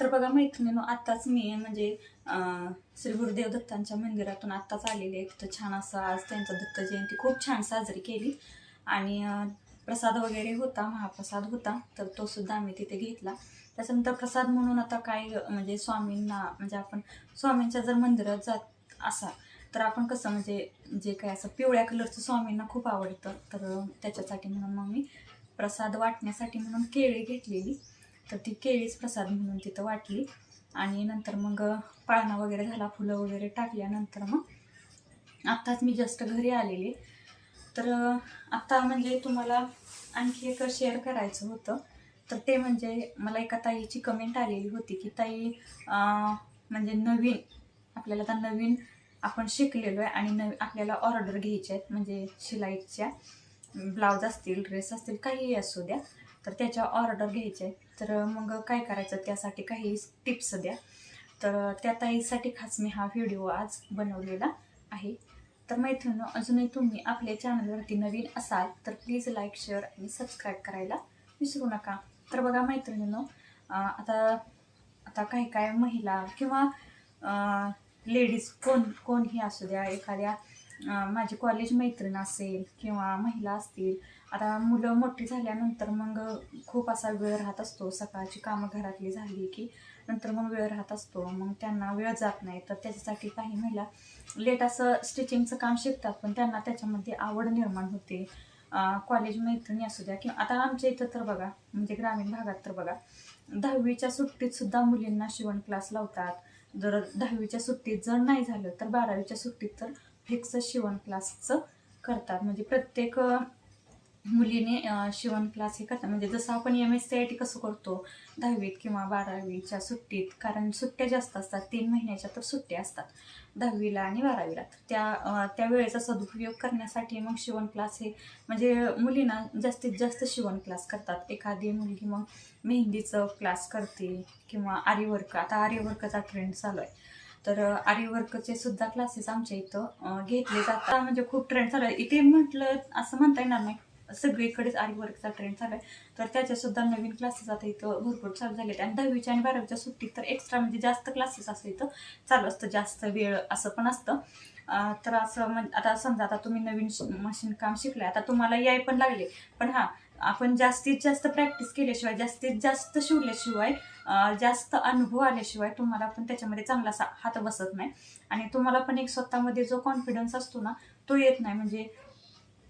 तर बघा मैत्रिणीनं आत्ताच मी म्हणजे श्री गुरुदेव दत्तांच्या मंदिरातून आत्ताच आलेले आहे तिथं छान असं आज त्यांचा दत्त जयंती खूप छान साजरी केली. आणि प्रसाद वगैरे होता महाप्रसाद होता तर तो सुद्धा आम्ही तिथे घेतला. त्याच्यानंतर प्रसाद म्हणून आता काय म्हणजे स्वामींना म्हणजे आपण स्वामींच्या जर मंदिरात जात असा तर आपण कसं म्हणजे जे काय असं पिवळ्या कलरचं स्वामींना खूप आवडतं. तर त्याच्यासाठी म्हणून मग मी प्रसाद वाटण्यासाठी म्हणून केळी घेतलेली. तर ती केळीच प्रसाद म्हणून तिथं वाटली. आणि नंतर मग पाळणा वगैरे झाला फुलं वगैरे टाकल्यानंतर मग आत्ताच मी जस्ट घरी आलेले. तर आत्ता म्हणजे तुम्हाला आणखी एक शेअर करायचं होतं. तर ते म्हणजे मला एका ताईची कमेंट आलेली होती की ताई म्हणजे नवीन आपल्याला आता नवीन आपण शिकलेलो आहे आणि नवी आपल्याला ऑर्डर घ्यायच्या आहेत म्हणजे शिलाईच्या ब्लाऊज असतील ड्रेस असतील काहीही असू द्या तर त्याच्या ऑर्डर घ्यायच्या आहेत. तर मग काय करायचं त्यासाठी काही टिप्स द्या. तर त्या ताईसाठी खास मी हा व्हिडिओ आज बनवलेला आहे. तर मैत्रिणी अजूनही तुम्ही आपल्या चॅनलवरती नवीन असाल तर प्लीज लाईक शेअर आणि सबस्क्राईब करायला विसरू नका. तर बघा मैत्रिणीनो आता आता काही काय महिला किंवा लेडीज कोण कोणही असू द्या एखाद्या माझी कॉलेज मैत्रीण असेल किंवा महिला असतील आता मुलं मोठी झाल्यानंतर मग खूप असा वेळ राहत असतो. सकाळची कामं घरातली झाली की नंतर मग वेळ राहत असतो. मग त्यांना वेळ जात नाही. तर त्याच्यासाठी काही महिला लेट असं स्टिचिंगचं काम शिकतात पण त्यांना त्याच्यामध्ये आवड निर्माण होते. कॉलेज मैत्रिणी असू द्या किंवा आता आमच्या इथं तर बघा म्हणजे ग्रामीण भागात तर बघा दहावीच्या सुट्टीत सुद्धा मुलींना शिवण क्लास लावतात. जर दहावीच्या सुट्टीत जर नाही झालं तर बारावीच्या सुट्टीत तर फिक्स शिवण क्लासचं करतात. म्हणजे प्रत्येक मुलीने शिवण क्लास हे करतात. म्हणजे जसं आपण M S C I T कसं करतो दहावीत किंवा बारावीच्या सुट्टीत कारण सुट्ट्या जास्त असतात तीन महिन्याच्या तर सुट्ट्या असतात दहावीला आणि बारावीला. त्या त्या वेळेचा सदुपयोग करण्यासाठी मग शिवण क्लास हे म्हणजे मुलींना जास्तीत जास्त शिवण क्लास करतात. एखादी मुलगी मग मेहंदीचं क्लास करते किंवा आरीवर्क आता आर्यवर्कचा ट्रेंड चालू आहे. तर आरीवर्कचे सुद्धा क्लासेस आमच्या इथं घेतले जातात. म्हणजे खूप ट्रेंड चालू आहे. इथे म्हटलं असं म्हणता येणार नाही. सगळीकडेच आरीवर्कचा ट्रेंड चालू आहे. तर त्याचे सुद्धा नवीन क्लासेस आता इथं भरपूर चालू झाले आणि दहावीच्या आणि बारावीच्या सुट्टीत तर एक्स्ट्रा म्हणजे जास्त क्लासेस असं इथं चालू असतं. जास्त वेळ असं पण असतं. तर असं म्हणजे आता समजा आता तुम्ही नवीन मशीन काम शिकले आता तुम्हाला याय पण लागले. पण हां आपण जास्तीत जास्त प्रॅक्टिस केल्याशिवाय जास्तीत जास्त शिवल्याशिवाय जास्त अनुभव आल्याशिवाय तुम्हाला पण त्याच्यामध्ये चांगला सा हात बसत नाही. आणि तुम्हाला पण एक स्वतःमध्ये जो कॉन्फिडन्स असतो ना तो येत नाही. म्हणजे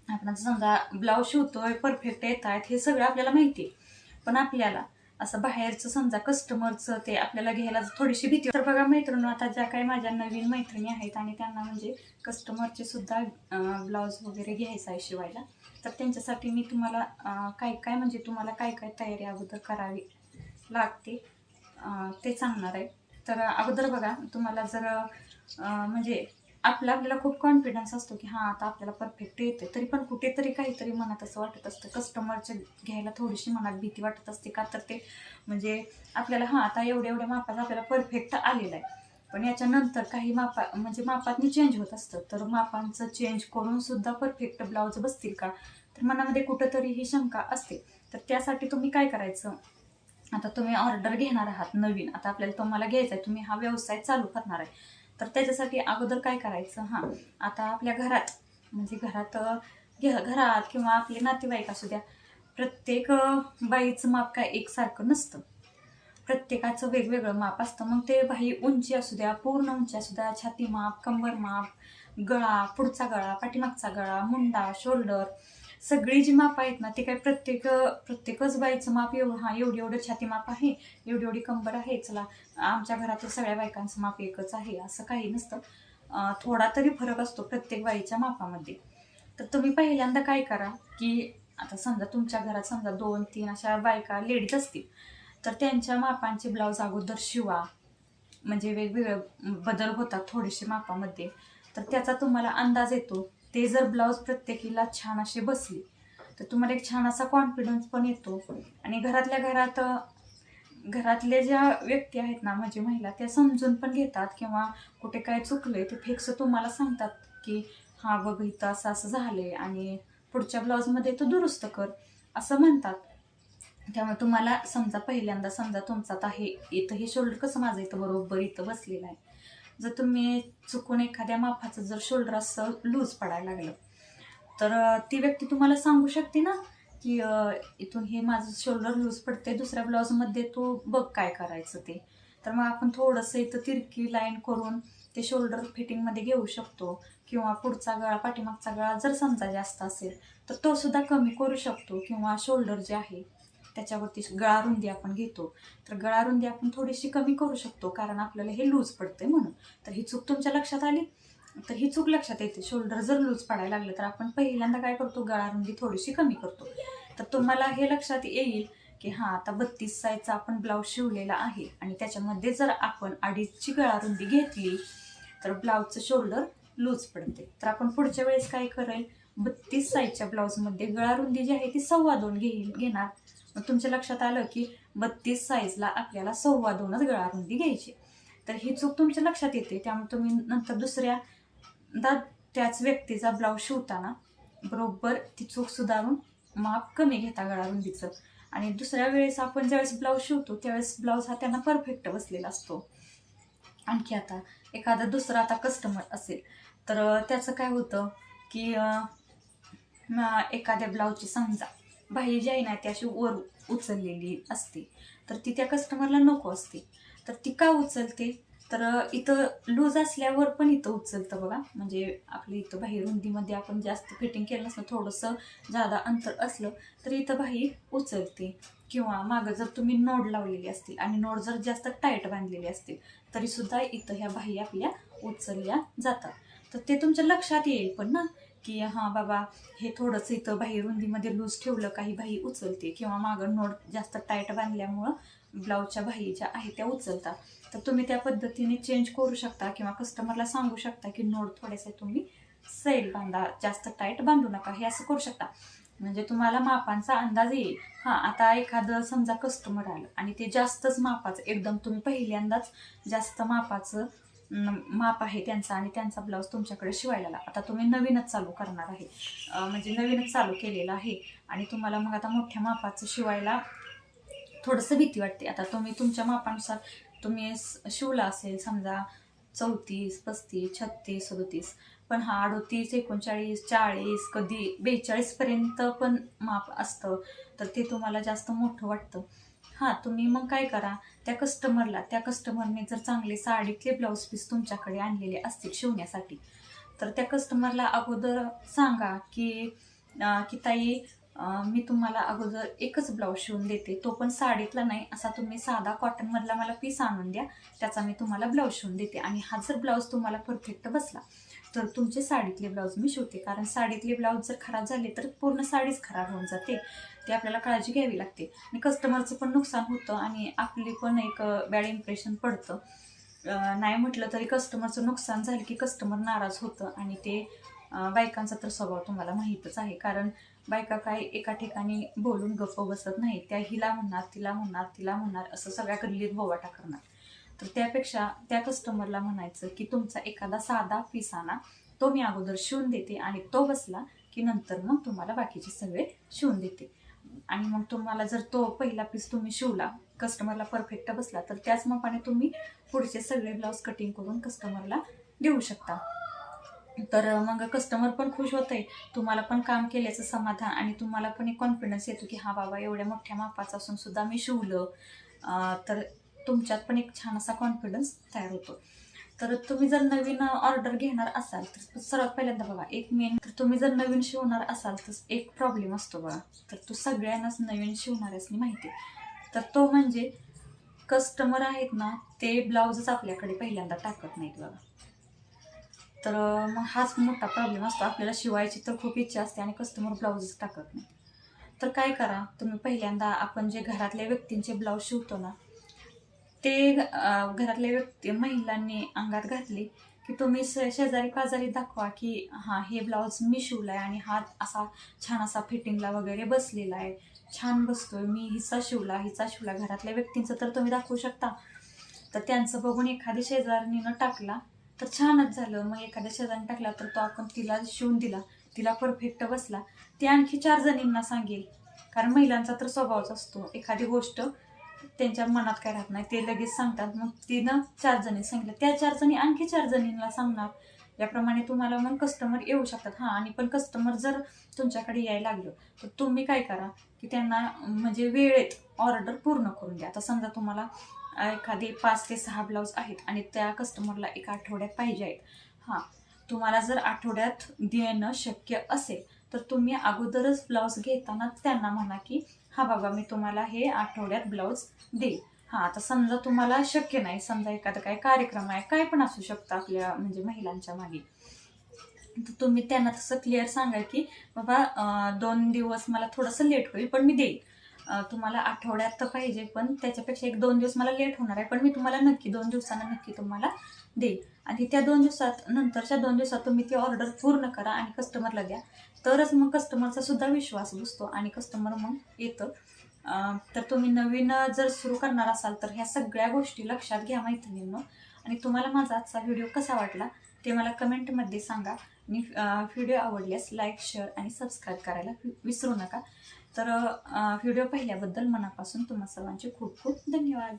आपण समजा ब्लाऊज शिवतोय परफेक्ट येत आहेत हे सगळं आपल्याला माहिती आहे. पण आपल्याला असं बाहेरचं समजा कस्टमरचं ते आपल्याला घ्यायला थोडीशी भीती तर बघा मैत्रिणी आता ज्या काही माझ्या नवीन मैत्रिणी आहेत आणि त्यांना म्हणजे कस्टमरचे सुद्धा ब्लाऊज वगैरे घ्यायचा आहे शिवायला तर त्यांच्यासाठी मी तुम्हाला काय काय म्हणजे तुम्हाला काय काय तयारी अगोदर करावी? लागते. ते सांगणार आहे. तर अगोदर बघा तुम्हाला जर म्हणजे आपला आपल्याला खूप कॉन्फिडन्स असतो की हां आता आपल्याला परफेक्ट येते तरी पण कुठेतरी काहीतरी मनात असं वाटत असतं. कस्टमरच्या घ्यायला थोडीशी मनात भीती वाटत असते का? तर ते म्हणजे आपल्याला हां आता एवढ्या एवढ्या मापात आपल्याला परफेक्ट आलेलं आहे. पण याच्यानंतर काही मापा म्हणजे मापातनी चेंज होत असतं. तर मापांचं चेंज करून सुद्धा परफेक्ट ब्लाऊज बसतील का? तर मनामध्ये कुठंतरी ही शंका असते. तर त्यासाठी तुम्ही काय करायचं? आता तुम्ही ऑर्डर घेणार आहात नवीन. आता आपल्याला तुम्हाला घ्यायचा आहे तुम्ही हा व्यवसाय चालू करणार आहे. तर त्याच्यासाठी अगोदर काय करायचं? हां आता आपल्या घरात म्हणजे घरात अं, घरात किंवा आपले नातेवाईक असू द्या प्रत्येक बाईचं माप काय एकसारखं नसतं. प्रत्येकाचं वेगवेगळं माप असतं. मग ते बाई उंची असू द्या पूर्ण उंची असू द्या छाती माप कंबर माप गळा पुढचा गळा पाठीमागचा गळा मुंडा शोल्डर सगळी जी माप आहेत ना ते काय प्रत्येक प्रत्येकच बाईचं माप एवढं हा एवढी एवढं छाती माप आहे एवढी एवढी कंबर आहे चला आमच्या घरातील सगळ्या बायकांचं माप एकच आहे असं काही नसतं. थोडा तरी फरक असतो प्रत्येक बाईच्या मापामध्ये. तर तुम्ही पहिल्यांदा काय करा की आता समजा तुमच्या घरात समजा दोन तीन अशा बायका लेडीज असतील तर त्यांच्या मापांचे ब्लाऊज अगोदर शिवा. म्हणजे वेगवेगळे बदल होतात थोडेसे मापामध्ये. तर त्याचा तुम्हाला अंदाज येतो ते जर ब्लाऊज प्रत्येकीला छान असे बसले तर तुम्हाला एक छान असा कॉन्फिडन्स पण येतो. आणि घरातल्या घरात घरातल्या ज्या व्यक्ती आहेत ना म्हणजे महिला त्या समजून पण घेतात किंवा कुठे काय चुकलंय ते फिक्स तुम्हाला सांगतात की हा बघ इथं असं असं झालंय आणि पुढच्या ब्लाऊजमध्ये तो दुरुस्त कर असं म्हणतात. त्यामुळे तुम्हाला समजा पहिल्यांदा समजा तुमचा आता हे इथं हे शोल्डर कसं माझं इथं बरोबर इथं बसलेलं आहे. जर तुम्ही चुकून एखाद्या मापाचं जर शोल्डर असं लूज पडायला लागलं तर ती व्यक्ती तुम्हाला सांगू शकते ना की इथून हे माझं शोल्डर लूज पडते दुसऱ्या ब्लाऊजमध्ये तू बघ काय करायचं ते. तर मग आपण थोडंसं इथं तिरकी लाईन करून ते शोल्डर फिटिंगमध्ये घेऊ शकतो. किंवा पुढचा गळा पाठीमागचा गळा जर समजा जास्त असेल तर तो सुद्धा कमी करू शकतो. किंवा शोल्डर जे आहे त्याच्यावरती गळा रुंदी आपण घेतो. तर गळा रुंदी आपण थोडीशी कमी करू शकतो कारण आपल्याला हे लूज पडते म्हणून. तर ही चूक तुमच्या लक्षात आली? तर ही चूक लक्षात येते. शोल्डर जर लूज पडायला लागलं तर आपण पहिल्यांदा काय करतो? गळा रुंदी थोडीशी कमी करतो. तर तुम्हाला हे लक्षात येईल की हां आता बत्तीस साईजचा आपण ब्लाऊज शिवलेला आहे. आणि त्याच्यामध्ये जर आपण अडीचची गळा रुंदी घेतली तर ब्लाऊजचं शोल्डर लूज पडते. तर आपण पुढच्या वेळेस काय करेल? बत्तीस साईजच्या ब्लाऊजमध्ये गळा रुंदी जी आहे ती सव्वा दोन घेईल घेणार. मग तुमच्या लक्षात आलं की बत्तीस साईजला आपल्याला सव्वा दोनच गळा रुंदी घ्यायची. तर ही चूक तुमच्या लक्षात येते त्यामुळे तुम्ही नंतर दुसऱ्या दा त्याच व्यक्तीचा ब्लाऊज शिवताना बरोबर ती चूक सुधारून माप कमी घेता गळा रुंदीचं. आणि दुसऱ्या वेळेस आपण ज्यावेळेस ब्लाऊज शिवतो त्यावेळेस ब्लाऊज हा त्यांना परफेक्ट बसलेला असतो. आणखी आता एखादा दुसरा आता कस्टमर असेल तर त्याचं काय होतं की एखाद्या ब्लाऊजची समजा बाही जी आहे ना ती अशी वर उचललेली असते. तर ती त्या कस्टमरला नको असते. तर ती का उचलते? तर इथं लूज असल्यावर पण इथं उचलतं बघा. म्हणजे आपलं इथं बाहेर रुंदीमध्ये आपण जास्त फिटिंग केलं नसलं थोडंसं जादा अंतर असलं तर इथं बाहेर उचलते. किंवा मागं जर तुम्ही नोड लावलेली असतील आणि नोड जर जास्त टाईट बांधलेली असतील तरीसुद्धा इथं ह्या बाही आपल्या उचलल्या जातात. तर ते तुमच्या लक्षात येईल पण ना. की हां बाबा हे थोडंसं इथं बाही रुंदीमध्ये लूज ठेवलं काही बाही उचलते. किंवा मागं नोड जास्त टाईट बांधल्यामुळं ब्लाऊजच्या बाही ज्या आहेत त्या उचलतात तर तुम्ही त्या पद्धतीने चेंज करू शकता किंवा कस्टमरला सांगू शकता की नोड थोडेसे तुम्ही सैल बांधा जास्त टाईट बांधू नका. हे असं करू शकता. म्हणजे तुम्हाला मापांचा अंदाज येईल. हां आता एखादं समजा कस्टमर आलं आणि ते जास्तच मापाचं एकदम तुम्ही पहिल्यांदाच जास्त मापाचं माप आहे त्यांचा आणि त्यांचा ब्लाऊज तुमच्याकडे शिवायला आला. आता तुम्ही नवीनच चालू करणार आहे. म्हणजे नवीनच चालू केलेलं आहे. आणि तुम्हाला मग आता मोठ्या मापाचं शिवायला थोडंसं भीती वाटते. आता तुम्ही तुमच्या मापानुसार तुम्ही शिवला असेल समजा चौतीस पस्तीस छत्तीस सदोतीस. पण हा अडोतीस एकोणचाळीस चाळीस कधी बेचाळीसपर्यंत पण माप असतं. तर ते तुम्हाला जास्त मोठं वाटतं. हां तुम्ही मग काय करा त्या कस्टमरला त्या कस्टमरने जर चांगले साडीतले ब्लाऊज पीस तुमच्याकडे आणलेले असतील शिवण्यासाठी तर त्या कस्टमरला अगोदर सांगा की की ताई मी तुम्हाला अगोदर एकच ब्लाऊज शिवून देते. तो पण साडीतला नाही असा तुम्ही साधा कॉटनमधला मला पीस आणून द्या. त्याचा मी तुम्हाला ब्लाऊज शिवून देते. आणि हा जर ब्लाऊज तुम्हाला परफेक्ट बसला तर तुमचे साडीतले ब्लाऊज मी शिवते. कारण साडीतले ब्लाऊज जर खराब झाले तर पूर्ण साडीच खराब होऊन जाते. ते आपल्याला काळजी घ्यावी लागते. आणि कस्टमरचं पण नुकसान होतं आणि आपली पण एक बॅड इम्प्रेशन पडतं. नाही म्हटलं तरी कस्टमरचं नुकसान झालं की कस्टमर नाराज होतं. आणि ते बायकांचा तर स्वभाव तुम्हाला माहीतच आहे. कारण बायका काय एका ठिकाणी बोलून गप्प बसत नाही. त्या हिला म्हणणार तिला म्हणणार तिला म्हणणार असं सगळ्या गल्लीत बोवाटा करणार. तर त्यापेक्षा त्या कस्टमरला म्हणायचं की तुमचा एखादा साधा पीस आणा तो मी अगोदर शिवून देते आणि तो बसला की नंतर मग तुम्हाला बाकीचे सगळे शिवून देते. आणि मग तुम्हाला जर तो पहिला पीस तुम्ही शिवला कस्टमरला परफेक्ट बसला तर त्याच मापाने तुम्ही पुढचे सगळे ब्लाऊज कटिंग करून कस्टमरला देऊ शकता. तर मग कस्टमर पण खुश होतंय. तुम्हाला पण काम केल्याचं समाधान आणि तुम्हाला पण एक कॉन्फिडन्स येतो की हा बाबा एवढ्या मोठ्या मापाचं असून सुद्धा मी शिवलं. तर तुमच्यात पण एक छान असा कॉन्फिडन्स तयार होतो. तर तुम्ही जर नवीन ऑर्डर घेणार असाल तर सर्वात पहिल्यांदा बघा एक मेन तर तुम्ही जर नवीन शिवणार असाल तर एक प्रॉब्लेम असतो बघा. तर तो सगळ्यांनाच नवीन शिवणाऱ्यासनी माहिती तर तो म्हणजे कस्टमर आहेत ना ते ब्लाऊजच आपल्याकडे पहिल्यांदा टाकत नाहीत बघा. तर मग हाच मोठा प्रॉब्लेम असतो. आपल्याला शिवायची तर खूप इच्छा असते आणि कस्टमर ब्लाऊजच टाकत नाही. तर काय करा तुम्ही पहिल्यांदा आपण जे घरातल्या व्यक्तींचे ब्लाऊज शिवतो ना ते घरातल्या व्यक्ती महिलांनी अंगात घातली की तुम्ही शेजारी पाजारी दाखवा की हां हे ब्लाऊज मी शिवलाय आणि हा असा छान असा फिटिंगला वगैरे बसलेला आहे. छान बसतोय मी हिचा शिवला हिचा शिवला. घरातल्या व्यक्तींचं तर तुम्ही दाखवू शकता. तर त्यांचं बघून एखादी शेजारणीनं टाकला तर छानच झालं. मग एखाद्या शेजारी टाकला तर तो आपण तिला शिवून दिला. तिला परफेक्ट बसला. ती आणखी चार जणींना सांगेल. कारण महिलांचा तर स्वभावच असतो. एखादी गोष्ट त्यांच्या मनात काय राहत नाही ते लगेच सांगतात. मग तिनं चार जणी सांगितलं. त्या चार जणी आणखी चार जणींना सांगणार. याप्रमाणे तुम्हाला मग कस्टमर येऊ शकतात. हां आणि पण कस्टमर जर तुमच्याकडे यायला लागलं तर तुम्ही काय करा की त्यांना म्हणजे वेळेत ऑर्डर पूर्ण करून द्या. आता समजा तुम्हाला एखादी पाच ते सहा ब्लाऊज आहेत आणि त्या कस्टमरला एका आठवड्यात पाहिजे आहेत. हां तुम्हाला जर आठवड्यात देणं शक्य असेल तर तुम्ही अगोदरच ब्लाऊज घेतानाच त्यांना म्हणा की हा बाबा मी तुम्हाला हे आठवड्यात ब्लाऊज देईल. हां आता समजा तुम्हाला शक्य नाही समजा एखादा काय कार्यक्रम आहे काय पण असू शकतं आपल्या म्हणजे महिलांच्या मागे. तर तुम्ही त्यांना तसं क्लिअर सांगा की बाबा दोन दिवस मला थोडंसं लेट होईल पण मी देईल. तुम्हाला आठवड्यात तर पाहिजे पण त्याच्यापेक्षा एक दोन दिवस मला लेट होणार आहे. पण मी तुम्हाला नक्की दोन दिवसांना नक्की तुम्हाला देईल आणि त्या दोन दिवसात नंतरच्या दोन दिवसात तुम्ही ती ऑर्डर पूर्ण करा आणि कस्टमरला द्या तरच मग कस्टमरचा सुद्धा विश्वास बसतो आणि कस्टमर मग येतं. तर तुम्ही नवीन जर सुरू करणार असाल तर ह्या सगळ्या गोष्टी लक्षात घ्या मैत्रिणींनो. आणि तुम्हाला माझा आजचा व्हिडिओ कसा वाटला ते मला कमेंटमध्ये सांगा. आणि व्हिडिओ आवडल्यास लाईक शेअर आणि सबस्क्राईब करायला वि- विसरू नका. तर व्हिडिओ पाहिल्याबद्दल मनापासून तुम्हा सर्वांचे खूप खूप धन्यवाद.